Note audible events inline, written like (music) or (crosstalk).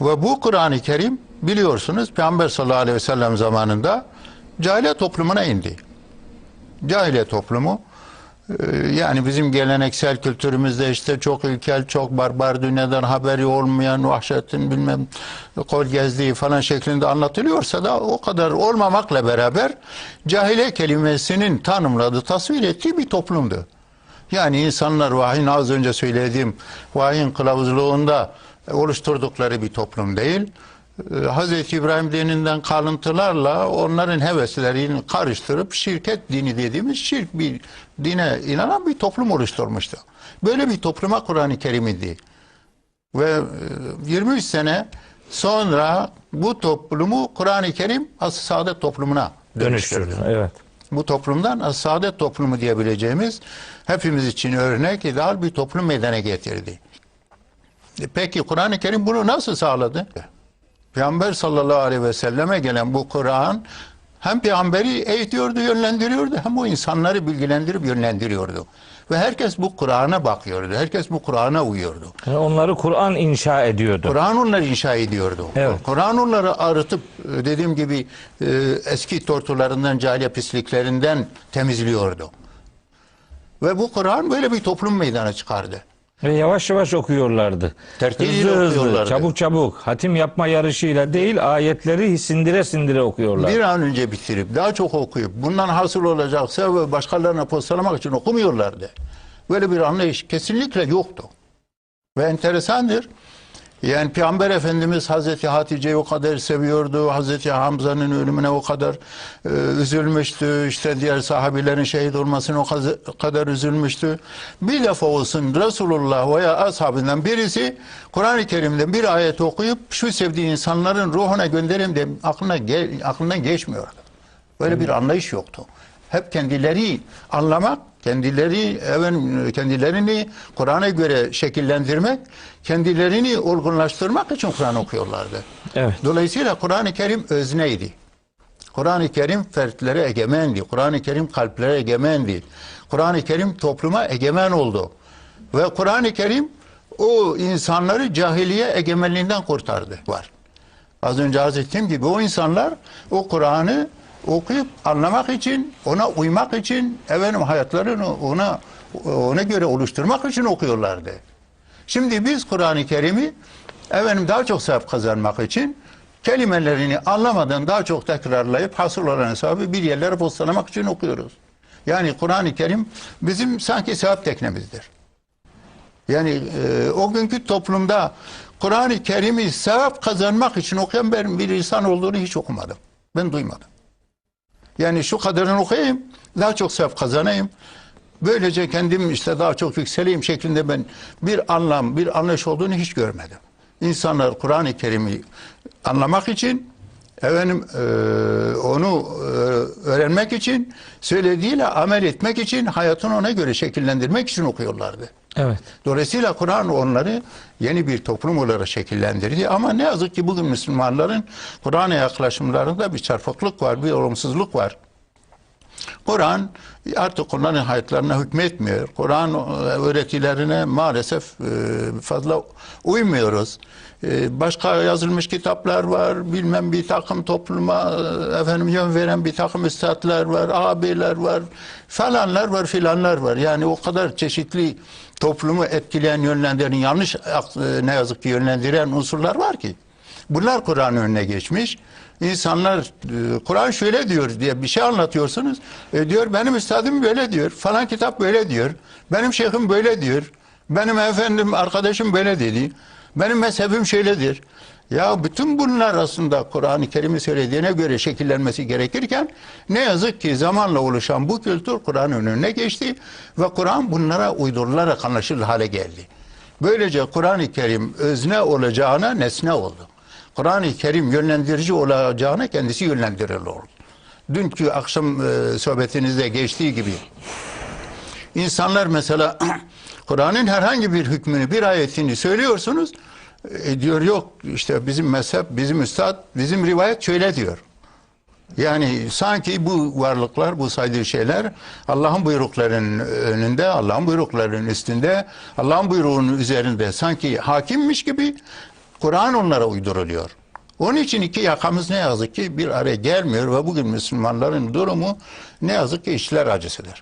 Ve bu Kur'an-ı Kerim biliyorsunuz Peygamber sallallahu aleyhi ve sellem zamanında cahiliye toplumuna indi. Cahiliye toplumu e, yani bizim geleneksel kültürümüzde işte çok ilkel, çok barbar, dünyadan haberi olmayan, vahşetin bilmem kol gezdiği falan şeklinde anlatılıyorsa da o kadar olmamakla beraber cahiliye kelimesinin tanımladığı, tasvir ettiği bir toplumdu. Yani insanlar vahyin az önce söylediğim vahyin kılavuzluğunda oluşturdukları bir toplum değil. Ee, Hazreti İbrahim dininden kalıntılarla onların heveslerini karıştırıp şirket dini dediğimiz şirk bir dine inanan bir toplum oluşturmuştu. Böyle bir topluma Kur'an-ı Kerim indi. Ve e, 23 sene sonra bu toplumu Kur'an-ı Kerim As-ı Saadet toplumuna dönüştürdü Dönüştürdü. Evet. Bu toplumdan saadet toplumu diyebileceğimiz hepimiz için örnek ideal bir toplum meydana getirdi. E Peki Kur'an-ı Kerim bunu nasıl sağladı? Peygamber sallallahu aleyhi ve selleme gelen bu Kur'an hem peygamberi eğitiyordu, yönlendiriyordu hem o insanları bilgilendirip yönlendiriyordu. Ve herkes bu Kur'an'a bakıyordu. Herkes bu Kur'an'a uyuyordu. Yani onları Kur'an inşa ediyordu. Kur'an onları inşa ediyordu. Evet. Kur'an onları arıtıp e, dediğim gibi e, eski tortularından, cahiliye pisliklerinden temizliyordu. Ve bu Kur'an böyle bir toplum meydana çıkardı. Ve yavaş yavaş okuyorlardı. Tertiliyle hızlı hızlı, okuyorlardı. çabuk çabuk, hatim yapma yarışıyla değil, ayetleri sindire sindire okuyorlar. Bir an önce bitirip daha çok okuyup bundan hasıl olacaksa ve başkalarına postalamak için okumuyorlardı. Böyle bir anlayış kesinlikle yoktu. Ve enteresandır. Yani Peygamber Efendimiz Hazreti Hatice'yi o kadar seviyordu. Hazreti Hamza'nın ölümüne o kadar e, üzülmüştü. İşte diğer sahabilerin şehit olmasına o kadar üzülmüştü. Bir defa olsun Resulullah veya ashabından birisi Kur'an-ı Kerim'den bir ayet okuyup şu sevdiği insanların ruhuna göndereyim de aklına gel, aklından geçmiyordu. Böyle bir anlayış yoktu. Hep kendileri anlamak, kendileri efendim, kendilerini Kur'an'a göre şekillendirmek, kendilerini olgunlaştırmak için Kur'an okuyorlardı. Evet. Dolayısıyla Kur'an-ı Kerim özneydi. Kur'an-ı Kerim fertlere egemendi. Kur'an-ı Kerim kalplere egemendi. Kur'an-ı Kerim topluma egemen oldu. Ve Kur'an-ı Kerim o insanları cahiliye egemenliğinden kurtardı. Var. Az önce arz ettiğim gibi o insanlar o Kur'an'ı okuyup anlamak için, ona uymak için, efendim hayatlarını ona ona göre oluşturmak için okuyorlardı. Şimdi biz Kur'an-ı Kerim'i efendim daha çok sevap kazanmak için kelimelerini anlamadan daha çok tekrarlayıp hasıl olan hesabı bir yerlere postalamak için okuyoruz. Yani Kur'an-ı Kerim bizim sanki sevap teknemizdir. Yani e, o günkü toplumda Kur'an-ı Kerim'i sevap kazanmak için okuyan ben bir insan olduğunu hiç okumadım. Ben duymadım. Yani şu kadarını okuyayım, daha çok sevap kazanayım. Böylece kendim işte daha çok yükseleyim şeklinde ben bir anlam, bir anlayış olduğunu hiç görmedim. İnsanlar Kur'an-ı Kerim'i anlamak için, efendim e, onu e, öğrenmek için, söylediğiyle amel etmek için, hayatını ona göre şekillendirmek için okuyorlardı. Evet. Dolayısıyla Kur'an onları yeni bir toplum olarak şekillendirdi. Ama ne yazık ki bugün Müslümanların Kur'an'a yaklaşımlarında bir çarpıklık var, bir olumsuzluk var. Kur'an artık onların hayatlarına hükmetmiyor. Kur'an e, öğretilerine maalesef e, fazla uymuyoruz. E, Başka yazılmış kitaplar var, bilmem bir takım topluma efendim yön veren bir takım üstadlar var, abiler var, falanlar var, filanlar var. Yani o kadar çeşitli toplumu etkileyen, yönlendiren, yanlış ne yazık ki yönlendiren unsurlar var ki. Bunlar Kur'an'ın önüne geçmiş. İnsanlar e, Kur'an şöyle diyor diye bir şey anlatıyorsunuz. E, diyor benim üstadım böyle diyor. Falan kitap böyle diyor. Benim şeyhim böyle diyor. Benim efendim arkadaşım böyle dedi. Benim mezhebim şöyledir. Ya bütün bunlar aslında Kur'an-ı Kerim'i söylediğine göre şekillenmesi gerekirken ne yazık ki zamanla oluşan bu kültür Kur'an'ın önüne geçti ve Kur'an bunlara uydurularak anlaşılır hale geldi. Böylece Kur'an-ı Kerim özne olacağına nesne oldu. Kur'an-ı Kerim yönlendirici olacağına kendisi yönlendirili oldu. Dünkü akşam e, sohbetinizde geçtiği gibi insanlar mesela (clears throat) Kur'an'ın herhangi bir hükmünü, bir ayetini söylüyorsunuz. E, diyor yok işte bizim mezhep, bizim üstad, bizim rivayet şöyle diyor. Yani sanki bu varlıklar, bu saydığı şeyler Allah'ın buyruklarının önünde, Allah'ın buyruklarının üstünde, Allah'ın buyruğunun üzerinde sanki hakimmiş gibi Kur'an onlara uyduruluyor. Onun için iki yakamız ne yazık ki bir araya gelmiyor ve bugün Müslümanların durumu ne yazık ki işler acısıdır.